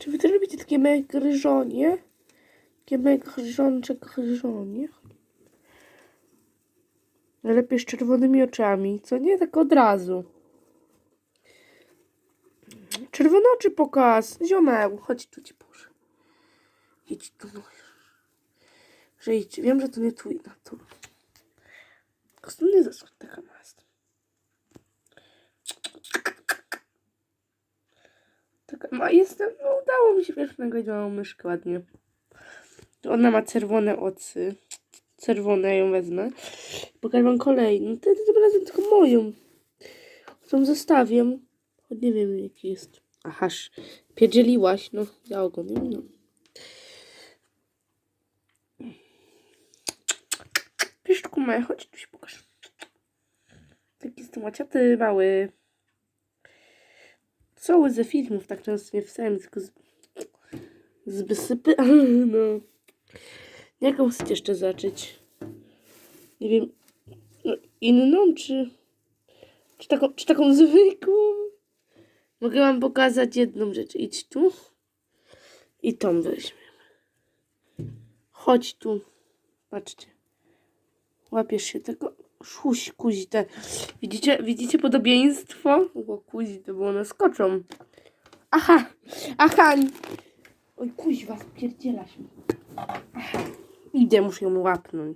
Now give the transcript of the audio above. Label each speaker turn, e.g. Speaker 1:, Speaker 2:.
Speaker 1: Czy wy też lubicie takie mega gryżonie? Takie mega gryżoncze gryżonie? Najlepiej z czerwonymi oczami, co nie? Tak od razu. Czerwone oczy pokaz. Ziomeł, chodź tu ci proszę. Idź tu, no. Że idź. Wiem, że to nie twój natur. Tylko nie zasłać taka mast. Taka ma, jestem, no udało mi się wiesz, nagrać małą myszkę ładnie. Ona ma czerwone oczy. Czerwone, ja ją wezmę. Pokażę wam kolejną. Ty, tym razem tylko moją. Tą zostawię. Choć nie wiem jaki jest. Ahaż, pierdzieliłaś, no. Ja ogoniem, no. Pieszczku moje, chodź tu się pokaż. Taki jestem łaciaty, mały. Cały ze filmów, tak często nie wstałem, tylko z, z wysypy. No. Jaką chcecie jeszcze zacząć? Nie wiem, no, inną, czy, czy, taką, czy taką zwykłą? Mogę wam pokazać jedną rzecz. Idź tu i tą weźmiemy. Chodź tu. Patrzcie. Łapiesz się tego. Szuś, kuźte. Widzicie, widzicie podobieństwo? O kuźte, bo one skoczą. Aha, aha. Oj, kuźwa, spierdzielaś mi. Aha. Idę, muszę ją łapnąć.